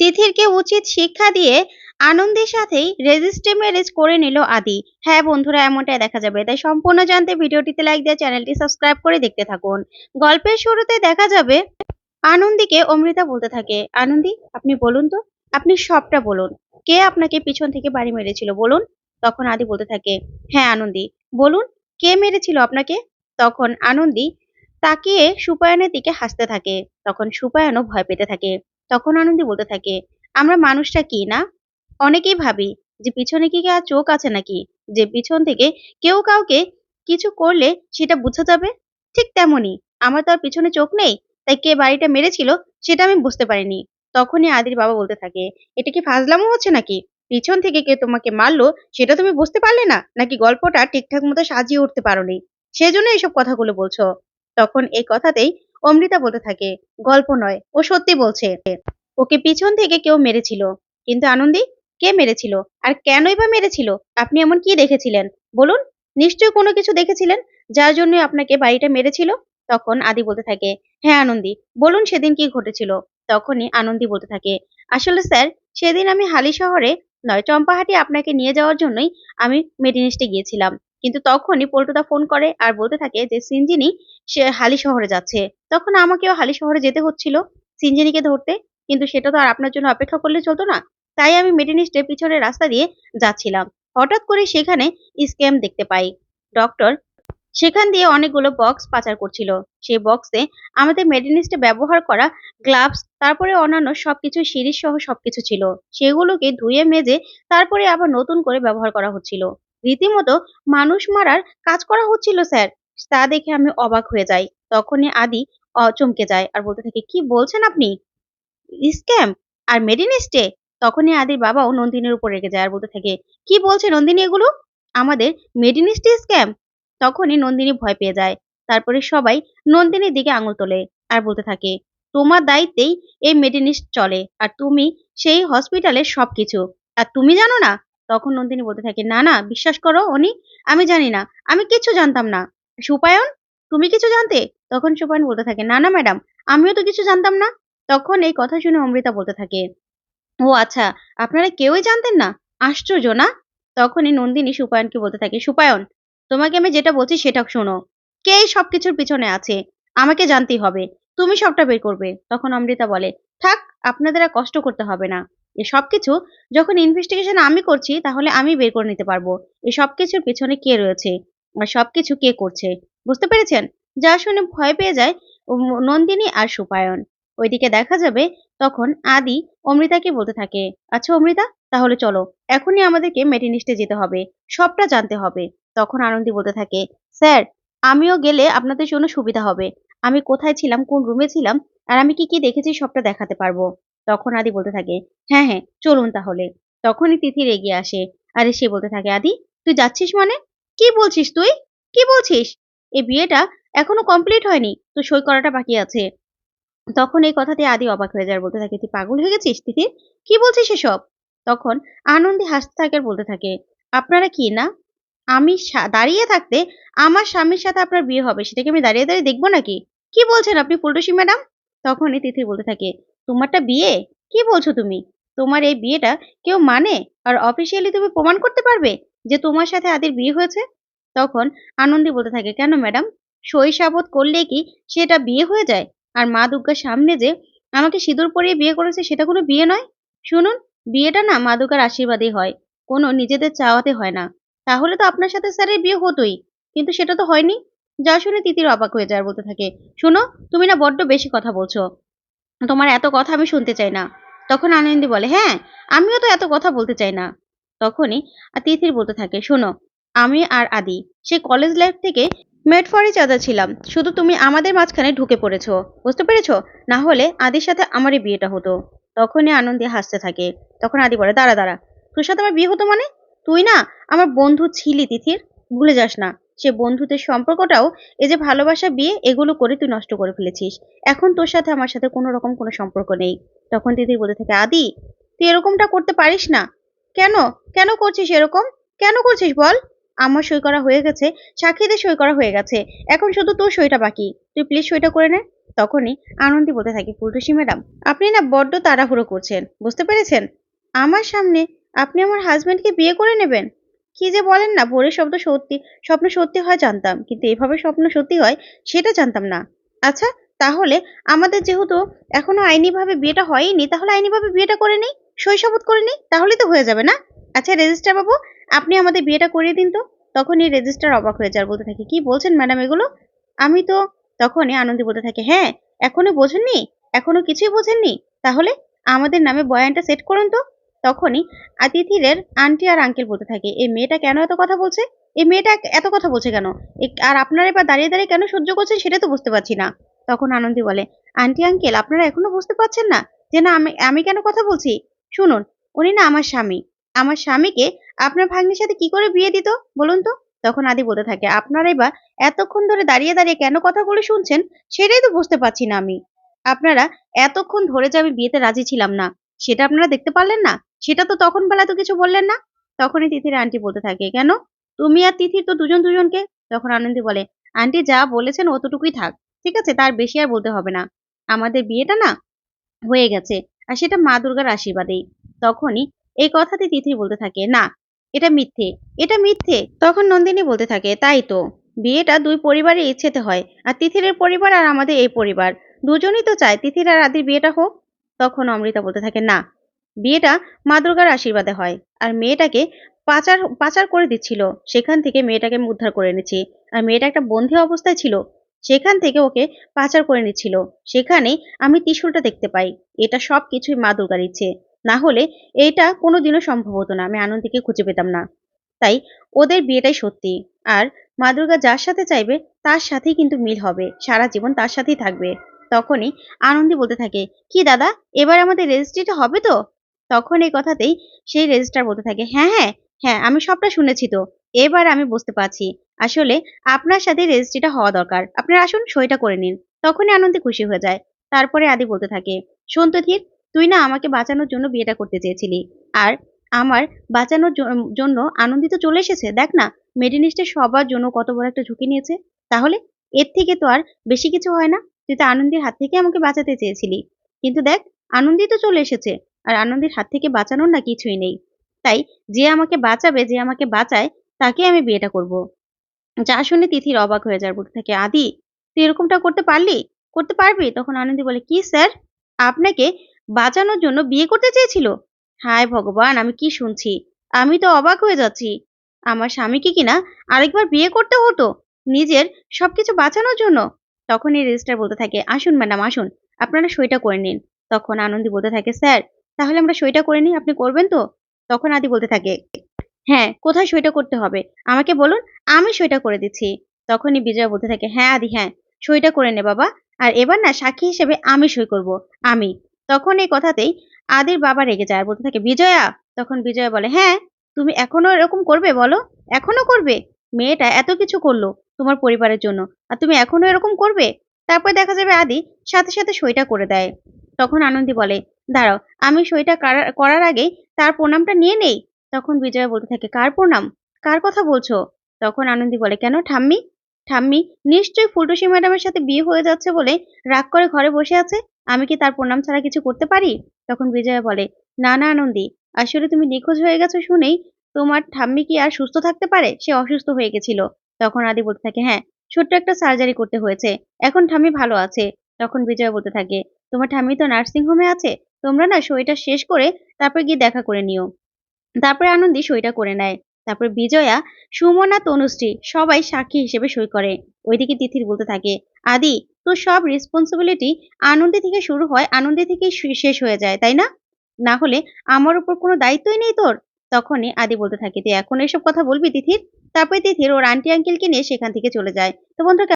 তিথিরকে উচিত শিক্ষা দিয়ে আনন্দের সাথেই রেজিস্ট্রি ম্যারেজ করে নিল আদি। হ্যাঁ বন্ধুরা, এমনটাই দেখা যাবে। তাই সম্পূর্ণ জানতে ভিডিওটিতে লাইক দিয়ে চ্যানেলটি সাবস্ক্রাইব করে দেখতে থাকুন। গল্পের শুরুতে দেখা যাবে আনন্দীকে অমৃতা বলতে থাকে। আনন্দি, আপনি বলুন তো, আপনি সবটা বলুন। কে আপনাকে পিছন থেকে বাড়ি মেরেছিল বলুন? তখন আদি বলতে থাকে হ্যাঁ আনন্দি। বলুন, কে মেরেছিল আপনাকে? তখন আনন্দি তাকিয়ে সুপায়নের দিকে হাসতে থাকে। তখন সুপায়নও ভয় পেতে থাকে। তখন আনন্দী বলতে থাকে, আমরা মানুষটা কি না? অনেকেই ভাবি যে পিছনে কি আর চোখ আছে নাকি? যে পিছন থেকে কেউ কাউকে কিছু করলে সেটা বোঝা যাবে? ঠিক তেমনই, আমার তো আর পিছনে চোখ নেই, তাই কে বাড়িটা মেরেছিল সেটা আমি বুঝতে পারিনি। তখনই আদির বাবা বলতে থাকে, এটা কি ফাজলামো হচ্ছে নাকি? পিছন থেকে কে তোমাকে মারলো সেটা তুমি বুঝতে পারলে না? নাকি গল্পটা ঠিকঠাক মতো সাজিয়ে উঠতে পারো পারোনি? সেজন্য এইসব কথাগুলো বলছো। তখন এই কথাতেই অমৃতা বলতে থাকে, গল্প নয়, ও সত্যি বলছে। ওকে পিছন থেকে কেউ মেরেছিল। কিন্তু আনন্দি, কে মেরেছিল? আর কেনই বা মেরেছিল? আপনি এমন কি দেখেছিলেন? বলুন, নিশ্চয়ই কোনো কিছু দেখেছিলেন যার জন্য আপনাকে বাড়িটা মেরেছিল? তখন আদি বলতে থাকে হ্যাঁ আনন্দি, বলুন সেদিন কি ঘটেছিল? তখনই আনন্দি বলতে থাকে, আসলে স্যার, সেদিন আমি হালি শহরে, নয়, চম্পাহাটি আপনাকে নিয়ে যাওয়ার জন্যই আমি মেডিনিস্টে গিয়েছিলাম। কিন্তু তখনই পল্টুদা ফোন করে আর বলতে থাকে যে সিনজিনি সে হালি শহরে যাচ্ছে। তখন আমাকেও হালি শহরে যেতে হচ্ছিল সিনজিনিকে ধরতে। কিন্তু সেটা তো আর আপনার জন্য অপেক্ষা করলে চলতো না। তাই আমি মেডিনিস্টে পিছনের রাস্তা দিয়ে যাচ্ছিলাম। হঠাৎ করে সেখানে স্ক্যাম দেখতে পাই। ডক্টর সেখান দিয়ে অনেকগুলো বক্স পাচার করছিল। সেই বক্সে আমাদের মেডিনিস্টে ব্যবহার করা গ্লাভস, তারপরে অন্যান্য সবকিছু সিরিজ সহ সবকিছু ছিল। সেগুলোকে ধুয়ে মেজে তারপরে আবার নতুন করে ব্যবহার করা হচ্ছিল। রীতিমতো মানুষ মারার কাজ করা হচ্ছিল, স্যার। তা দেখে আমি অবাক হয়ে যাই। তখনই আদি চমকে যায় আর বলতে থাকে, কি বলছেন আপনি? স্ক্যাম? আর মেডিনিস্টে তখনই আদির বাবাও নন্দিনীর উপর রেগে যায় আর বলতে থাকে, কি বলছে নন্দিনী এগুলো? আমাদের মেডিনিস্টে স্ক্যাম? তখনই নন্দিনী ভয় পেয়ে যায়। তারপরে সবাই নন্দিনীর দিকে আঙুল তোলে আর বলতে থাকে, তোমার দায়িত্বেই এই মেডিনিস্ট চলে আর তুমি সেই হসপিটালের সব কিছু আর তুমি জানো না? তখন নন্দিনী বলতে থাকে, না না, বিশ্বাস করো উনি আমি জানি না, আমি কিছু জানতাম না। সুপায়ন, তুমি কিছু জানতে? তখন সুপায়ন বলতে থাকে, না না, ম্যাডাম, আমিও তো কিছু জানতাম না। তখন এই কথা শুনে অমৃতা বলতে থাকে, ও আচ্ছা আপনারা কেউই জানতেন না? আশ্চর্য, না? তখনই নন্দিনী সুপায়নকে বলতে থাকে, সুপায়ন, তোমাকে আমি যেটা বলছি সেটা শোনো। কে সব কিছুর পিছনে আছে? আমাকে জানতেই হবে। তুমি সবটা বের করবে। তখন অমৃতা বলে, থাক, আপনাদের আর কষ্ট করতে হবে না। এ সবকিছু যখন ইনভেস্টিগেশন আমি করছি, তাহলে আমি বের করে নিতে পারব। এই সবকিছুর পিছনে কে রয়েছে? সবকিছু কে করছে? বুঝতে পেরেছেন? যা শুনে ভয় পেয়ে যায় নন্দিনী আর সুপায়ন। ওইদিকে দেখা যাবে তখন আদি অমৃতাকে বলতে থাকে আচ্ছা অমৃতা, তাহলে চলো, এখনই আমাদেরকে মেটিনিস্টে যেতে হবে, সবটা জানতে হবে। তখন আনন্দি বলতে থাকে, স্যার, আমিও গেলে আপনাদের জন্য সুবিধা হবে। আমি কোথায় ছিলাম, কোন রুমে ছিলাম, আর আমি কি কি দেখেছি সবটা দেখাতে পারব? তখন আদি বলতে থাকে হ্যাঁ হ্যাঁ চলুন তাহলে। তখনই তিথির এগিয়ে আসে। আরে সে বলতে থাকে, আদি, তুই যাচ্ছিস মানে? কি বলছিস তুই? কি বলছিস? এই বিয়েটা এখনও কমপ্লিট হয়নি। তো সই করাটা বাকি আছে। তখন এই কথাতে আদি অবাক হয়ে যায় বলতে থাকে, তুই পাগল হয়ে গেছিস তিথির কি বলছিস এসব? তখন আনন্দে হাসতে থাকে আর বলতে থাকে, আপনারা কি না? আমি দাঁড়িয়ে থাকতে আমার স্বামীর সাথে আপনার বিয়ে হবে, সেটাকে আমি দাঁড়িয়ে দাঁড়িয়ে দেখব নাকি? কি বলছেন আপনি ফুলটুসি ম্যাডাম? তখনই তিথি বলতে থাকে, তোমারটা বিয়ে? কি বলছো তুমি? তোমার এই বিয়েটা কেউ মানে? আর অফিসিয়ালি তুমি প্রমাণ করতে পারবে? যে তোমার সাথে আদির বিয়ে হয়েছে? তখন আনন্দী বলতে থাকে, কেন ম্যাডাম সাবত করলে কি সেটা বিয়ে হয়ে যায়? আর মা দুর্গার সামনে যে আমাকে সিঁদুর পরিয়ে বিয়ে করেছে সেটা কোনো বিয়ে নয়? শুনুন, বিয়েটা না মা দুর্গার আশীর্বাদই হয়, কোনো নিজেদের চাওয়াতে হয় না। তাহলে তো আপনার সাথে স্যারের বিয়ে হতোই, কিন্তু সেটা তো হয়নি। যা শুনে তিতির অবাক হয়ে যায় বলতে থাকে, শোনো, তুমি না বড্ড বেশি কথা বলছো। তোমার এত কথা আমি শুনতে চাই না। তখন আনন্দি বলে হ্যাঁ আমিও তো এত কথা বলতে চাই না। তখনই তিথির বলতে থাকে, শোনো, আমি আর আদি সে কলেজ লাইফ থেকে মেড ফর আদার ছিলাম। শুধু তুমি আমাদের মাঝখানে ঢুকে পড়েছো, বুঝতে পেরেছ? না হলে আদির সাথে আমারই বিয়েটা হতো। তখনই আনন্দে হাসতে থাকে। তখন আদি বলে, দাঁড়া দাঁড়া, তোর সাথে আমার বিয়ে হতো মানে? তুই না আমার বন্ধু ছিলি, তিথির। ভুলে যাস না, সে বন্ধুদের সম্পর্কটাও এই যে ভালোবাসা, বিয়ে, এগুলো করে তুই নষ্ট করে ফেলেছিস। এখন তোর সাথে আমার সাথে কোনো রকম কোনো সম্পর্ক নেই। তখন তিথির বলতে থাকে, আদি, তুই এরকমটা করতে পারিস না? কেন? কেন করছিস এরকম? কেন করছিস বল? আমার সই করা হয়ে গেছে, সাক্ষীদের সই করা হয়ে গেছে। এখন শুধু তোর সইটা বাকি। তুই প্লিজ সইটা করে নে। তখনই আনন্দি বলতে থাকে, ফুলটুসি ম্যাডাম, আপনি না বড্ড তাড়াহুড়ো করছেন, বুঝতে পেরেছেন? আমার সামনে আপনি আমার হাজবেন্ডকে বিয়ে করে নেবেন? কি যে বলেন না, ভোরের শব্দ সত্যি, স্বপ্ন সত্যি হয় জানতাম, কিন্তু এভাবে স্বপ্ন সত্যি হয়, সেটা জানতাম না। আচ্ছা তাহলে আমাদের যেহেতু এখনও আইনিভাবে বিয়েটা হয়নি তাহলে আইনিভাবে বিয়েটা করে নিই শৈশবোধ করে নিই, তাহলেই তো হয়ে যাবে না? আচ্ছা রেজিস্টার বাবু, আপনি আমাদের বিয়েটা করিয়ে দিন তো তখন এই রেজিস্টার অবাক হয়ে যার বলতে থাকে, কি বলছেন ম্যাডাম এগুলো? আমি তো তখনই আনন্দী বলতে থাকে হ্যাঁ এখনও বোঝেননি? এখনও কিছুই বোঝেননি? তাহলে আমাদের নামে বয়ানটা সেট করুন তো। তখনই আতিথিরের আন্টি আর আঙ্কেল বলতে থাকে, এই মেয়েটা কেন এত কথা বলছে? এই মেয়েটা এত কথা বলছে কেন? আর আপনারা এবার দাঁড়িয়ে দাঁড়িয়ে কেন সহ্য করছেন সেটা তো বুঝতে পারছি না। তখন আনন্দি বলে, আন্টি, আঙ্কেল, আপনারা এখনও বুঝতে পারছেন না যে না, আমি আমি কেন কথা বলছি? শুনুন, উনি না আমার স্বামী। আমার স্বামীকে আপনার ভাগ্নির সাথে কি করে বিয়ে দিত, বলুন তো? তখন আদি বলতে থাকে আপনারাই বা এতক্ষণ ধরে দাঁড়িয়ে দাঁড়িয়ে কেন কথাগুলো শুনছেন? সেটাই তো বুঝতে পারছি না আমি। আপনারা এতক্ষণ ধরে যে আমি বিয়েতে রাজি ছিলাম না, সেটা আপনারা দেখতে পারলেন না? সেটা তো তখন বেলা তো কিছু বললেন না? তখনই তিথির আন্টি বলতে থাকে, কেন? তুমি আর তিথির তো দুজন দুজনকে? তখন আনন্দি বলে, আন্টি যা বলেছেন অতটুকুই থাক। ঠিক আছে, তার বেশি আর বলতে হবে না। আমাদের বিয়েটা না হয়ে গেছে, আর সেটা মা দুর্গার আশীর্বাদেই। তখনই এই কথাতে তিথি বলতে থাকে, না, এটা মিথ্যে এটা মিথ্যে। তখন নন্দিনী বলতে থাকে, তাই তো, বিয়েটা দুই পরিবারের ইচ্ছেতে হয়, আর তিথিরের পরিবার আর আমাদের এই পরিবার। দুজনই তো চায় তিথির আর আদির বিয়েটা হোক। তখন অমৃতা বলতে থাকে, না, বিয়েটা মা দুর্গার আশীর্বাদে হয়, আর মেয়েটাকে পাচার পাচার করে দিচ্ছিল। সেখান থেকে মেয়েটাকে উদ্ধার করে এনেছি, আর মেয়েটা একটা বন্ধী অবস্থায় ছিল। সেখান থেকে ওকে পাচার করে নিচ্ছিল। সেখানেই আমি ত্রিশুলটা দেখতে পাই। এটা সব কিছুই মা দুর্গার ইচ্ছে। না হলে এটা কোনোদিনও সম্ভব হতো না। আমি আনন্দকে খুঁজে পেতাম না। তাই ওদের বিয়েটাই সত্যি। আর মা দুর্গা যার সাথে চাইবে, তার সাথেই কিন্তু মিল হবে। সারা জীবন তার সাথেই থাকবে। তখনই আনন্দি বলতে থাকে, কি দাদা, এবার আমাদের রেজিস্ট্রিটা হবে তো? তখন এই কথাতেই সেই রেজিস্ট্রার বলতে থাকে হ্যাঁ হ্যাঁ হ্যাঁ আমি সবটা শুনেছি তো। এবার আমি বুঝতে পারছি। আসলে আপনার সাথে রেজিস্ট্রিটা হওয়া দরকার। আপনারা আসুন, সইটা করে নিন। তখনই আনন্দে খুশি হয়ে যায়। তারপরে আদি বলতে থাকে শোন তুই না আমাকে বাঁচানোর জন্য বিয়েটা করতে চেয়েছিলি। আর আমার বাঁচানোর জন্য আনন্দিত চলে এসেছে। দেখ না মেডিনিস্টের সবার জন্য কত বড় একটা ঝুঁকি নিয়েছে। তাহলে এর থেকে তো আর বেশি কিছু হয় না। তুই তো আনন্দের হাত থেকে আমাকে বাঁচাতে চেয়েছিলি। কিন্তু দেখ আনন্দি তো চলে এসেছে। আর আনন্দের হাত থেকে বাঁচানোর না কিছুই নেই। তাই যে আমাকে বাঁচাবে, যে আমাকে বাঁচায় তাকে আমি বিয়েটা করব। যা শুনে তিথির অবাক হয়ে যার বলতে থাকে। আদি, তুই এরকমটা করতে পারলি? করতে পারবি? তখন আনন্দি বলে, কি স্যার? আপনাকে বাঁচানোর জন্য বিয়ে করতে চেয়েছিল? হায় ভগবান, আমি কি শুনছি? আমি তো অবাক হয়ে যাচ্ছি। আমার স্বামীকে কিনা আরেকবার বিয়ে করতে হতো? নিজের সবকিছু বাঁচানোর জন্য? তখন এই রেজিস্টার বলতে থাকে, আসুন ম্যাডাম, আসুন। আপনারা সইটা করে নিন। তখন আনন্দি বলতে থাকে, স্যার, তাহলে আমরা সইটা করে নিই? আপনি করবেন তো? তখন আদি বলতে থাকে হ্যাঁ কোথায় সইটা করতে হবে? আমাকে বলুন, আমি সইটা করে দিচ্ছি। তখনই বিজয় বলতে থাকে হ্যাঁ আদি হ্যাঁ সইটা করে নে বাবা। আর এবার না সাক্ষী হিসেবে আমি সই করব, আমি। তখন এই কথাতেই আদির বাবা রেগে যায়, বলতে থাকে, বিজয়া! তখন বিজয়া বলে হ্যাঁ তুমি এখনও এরকম করবে বলো? এখনও করবে? মেয়েটা এত কিছু করল তোমার পরিবারের জন্য, আর তুমি এখনও এরকম করবে? তারপর দেখা যাবে আদি সাথে সাথে সইটা করে দেয়। তখন আনন্দি বলে, দাঁড়াও, আমি সইটা করার আগেই তার প্রণামটা নিয়ে নেই? তখন বিজয়া বলতে থাকে, কার প্রণাম? কার কথা বলছো? তখন আনন্দি বলে, কেন ঠাম্মি? ঠাম্মি, নিশ্চয়ই ফুলটুসি ম্যাডামের সাথে বিয়ে হয়ে যাচ্ছে বলে রাগ করে ঘরে বসে আছে। আমি কি তার প্রণাম ছাড়া কিছু করতে পারি? তখন বিজয়া বলে, না না আনন্দি, আসলে তুমি নিখোঁজ হয়ে গেছো শুনেই তোমার ঠাম্মি কি আর সুস্থ থাকতে পারে? সে অসুস্থ হয়ে গেছিল। তখন আদি বলতে থাকে হ্যাঁ ছোট্ট একটা সার্জারি করতে হয়েছে, এখন ঠাম্মি ভালো আছে। তখন বিজয়া বলতে থাকে, তোমার ঠাম্মি তো নার্সিং হোমে আছে, তোমরা না সইটা শেষ করে তারপর গিয়ে দেখা করে নিও। তারপরে আনন্দি সইটা করে নেয়। তারপর বিজয়া, সুমনা তনুশ্রী সবাই সাক্ষী হিসেবে সই করে। ওইদিকে তিথির বলতে থাকে, আদি, তোর সব রেসপন্সিবিলিটি আনন্দে থেকে শুরু হয়, আনন্দে থেকেই শে- শেষ হয়ে যায়, তাই না? না হলে আমার উপর কোনো দায়িত্বই নেই তোর? তখনই আদি বলতে থাকে, তুই এখন এসব কথা বলবি তিথির? তারপরে তিথির ওর আন্টি আঙ্কেলকে নিয়ে সেখান থেকে চলে যায়। তো বন্ধুরা